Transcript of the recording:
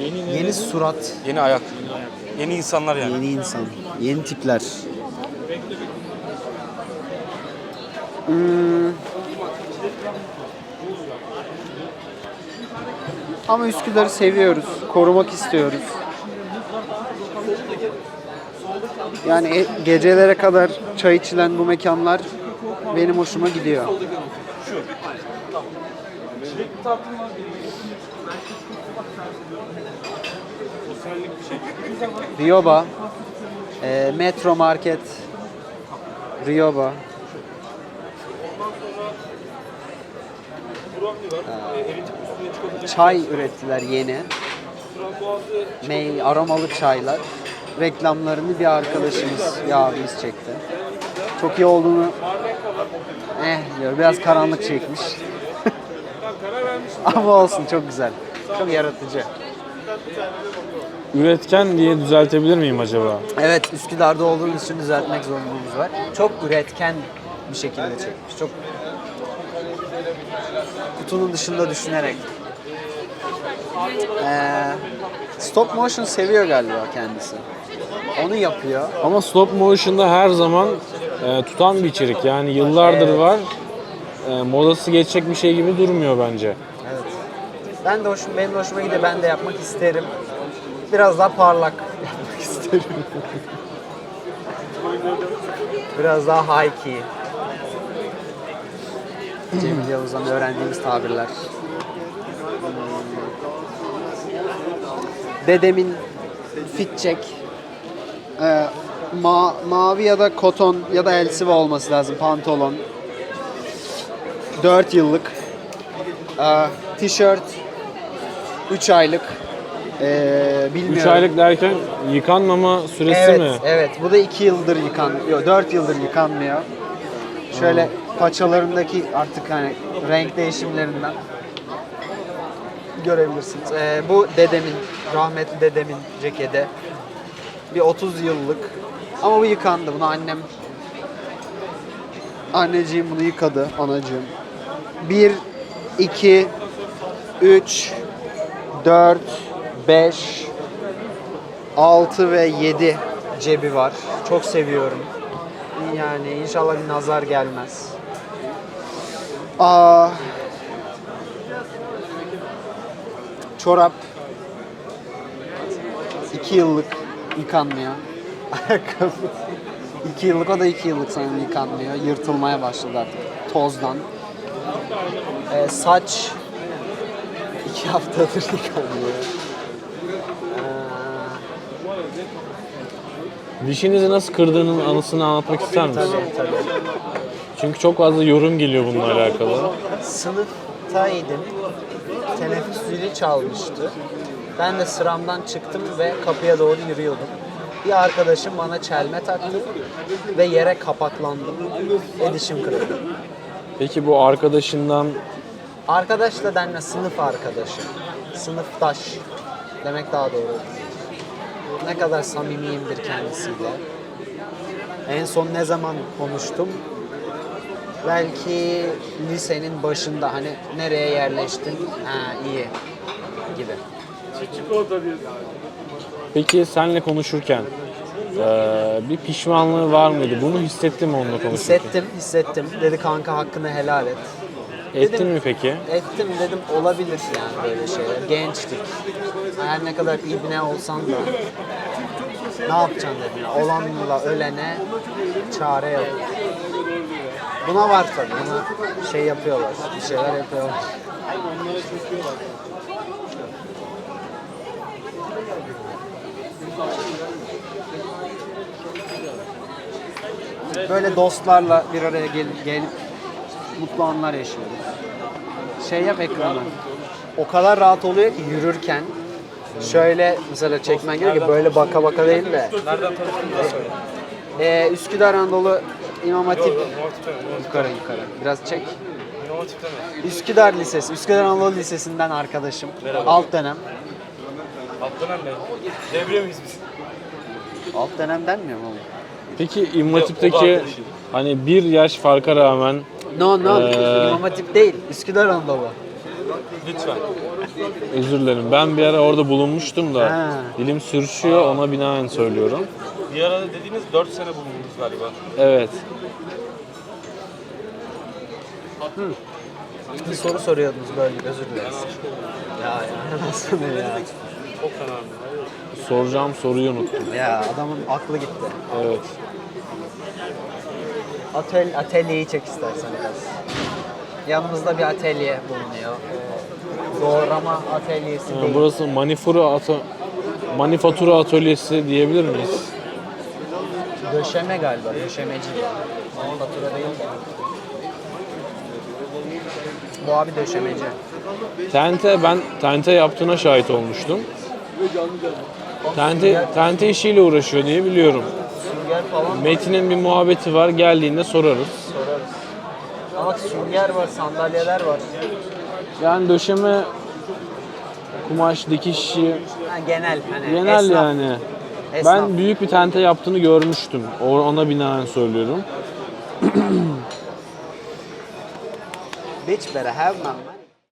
Yeni surat, Yeni ayak. Yeni insanlar yani. yeni insan, yeni tipler. Hmm. Ama Üsküdar'ı seviyoruz, korumak istiyoruz. Yani e- gecelere kadar çay içilen bu mekanlar benim hoşuma gidiyor. Rioba, e, Metro Market, Rioba. Ee, Çay ürettiler yeni. Mey, aromalı çaylar. Reklamlarını bir arkadaşımız, bir abimiz çekti. Çok iyi olduğunu eh diyor. Biraz karanlık çekmiş. Ama olsun çok güzel. Çok yaratıcı. Üretken diye düzeltebilir miyim acaba? Evet, Üsküdar'da olduğumuz için düzeltmek zorunluluğumuz var. Çok üretken bir şekilde çekmiş. Çok kutunun dışında düşünerek. Ee, stop motion seviyor galiba kendisi. Onu yapıyor. Ama stop motion'da her zaman e, tutan bir içerik. Yani yıllardır Evet. var. E, modası geçecek bir şey gibi durmuyor bence. Ben de hoşum, benim de hoşuma gidiyor. Ben de yapmak isterim. Biraz daha parlak yapmak isterim. Biraz daha high key. Cemil Yavuz'dan öğrendiğimiz tabirler. Dedemin fit check ee, ma- mavi ya da koton ya da elsiva olması lazım pantolon. 4 yıllık ee, tişört 3 aylık ee, bilmiyorum. 3 aylık derken yıkanmama süresi evet, mi? Evet, bu da 2 yıldır yıkan, yok 4 yıldır yıkanmıyor. Şöyle paçalarındaki artık hani renk değişimlerinden görebilirsiniz. Ee, bu dedemin, rahmetli dedemin ceketi. Bir 30 yıllık. Ama bu yıkandı. Bunu annem Anneciğim bunu yıkadı, anacığım. 1 2 3 4 5 6 ve 7 cebi var. Çok seviyorum. Yani inşallah bir nazar gelmez. Aa, çorap 2 yıllık yıkanmıyor. Ayakkabı 2 yıllık o da 2 yıllık sanırım yıkanmıyor. Yırtılmaya başladı artık tozdan. Ee, saç 2 haftadır yıkanmıyor. Ee, Dişinizi nasıl kırdığının anısını anlatmak ister misin? tabii tabii. Çünkü çok fazla yorum geliyor bununla alakalı. Sınıftaydım. Teneffüs zili çalmıştı. Ben de sıramdan çıktım ve kapıya doğru yürüyordum. Bir arkadaşım bana çelme taktı ve yere kapaklandım. Ve dişim kırıldı. Peki bu arkadaşından Arkadaş da denme sınıf arkadaşı. Sınıftaş demek daha doğru. Ne kadar samimiyimdir kendisiyle. En son ne zaman konuştum? Belki lisenin başında hani nereye yerleştin? Ha iyi gibi. peki senle konuşurken e, bir pişmanlığı var mıydı? Bunu hissettin mi onunla konuşurken? Hissettim, hissettim. Dedi kanka hakkını helal et. Ettin Dedim- mi peki? Ettim dedim olabilir yani böyle şeyler. Gençtik. Her ne kadar ibne olsan da ne yapacaksın dedim. Olanla ölene çare yok. Buna var tabii. Buna şey yapıyorlar. Bir şeyler yapıyorlar. Böyle dostlarla bir araya gelip, gelip mutlu anlar yaşıyoruz. Şey yap ekranı. O kadar rahat oluyor ki yürürken şöyle mesela çekmen gerekiyor böyle baka baka değil de. Nereden tanıştığını söyle. Ee, Üsküdar Anadolu İmam Hatip yukarı yukarı. Biraz çek. Üsküdar Lisesi, Üsküdar Anadolu Lisesi'nden arkadaşım. Alt dönem. Alt dönem mi? Devre miyiz biz? Alt dönem denmiyor mu? oğlum? Peki İmam Hatip'teki hani bir yaş farka rağmen No no, Ee, İmam Hatip değil, Üsküdar Anadolu. Lütfen. Özür dilerim. Ben bir ara orada bulunmuştum da Ha. dilim sürüşüyor ona binaen söylüyorum. Bir ara dediğiniz 4 sene bulundunuz galiba. Evet. Bir soru soruyordunuz böyle özür dileriz. Ya ya nasıl ya? Çok fena. Soracağım soruyu unuttum. Ya adamın aklı gitti. Evet. Atel, atölyeyi çek istersen biraz. Yanımızda bir atölye bulunuyor. Ee, Doğrama atölyesi Ee, değil. Burası manifura ato manifatura atölyesi diyebilir miyiz? Döşeme galiba, döşemeci. Fatura değil de. Bu abi döşemeci. Tente ben tente yaptığına şahit olmuştum. Tente, tente işiyle uğraşıyor diye biliyorum. Sünger falan Metin'in bir muhabbeti var geldiğinde sorarız. sorarız. Ama sünger var, sandalyeler var. Yani döşeme, kumaş, dikiş işi Ha, genel hani genel esnaf. yani. Esnaf. Ben büyük bir tente yaptığını görmüştüm. O- Ona binaen söylüyorum. Bitch better have my money.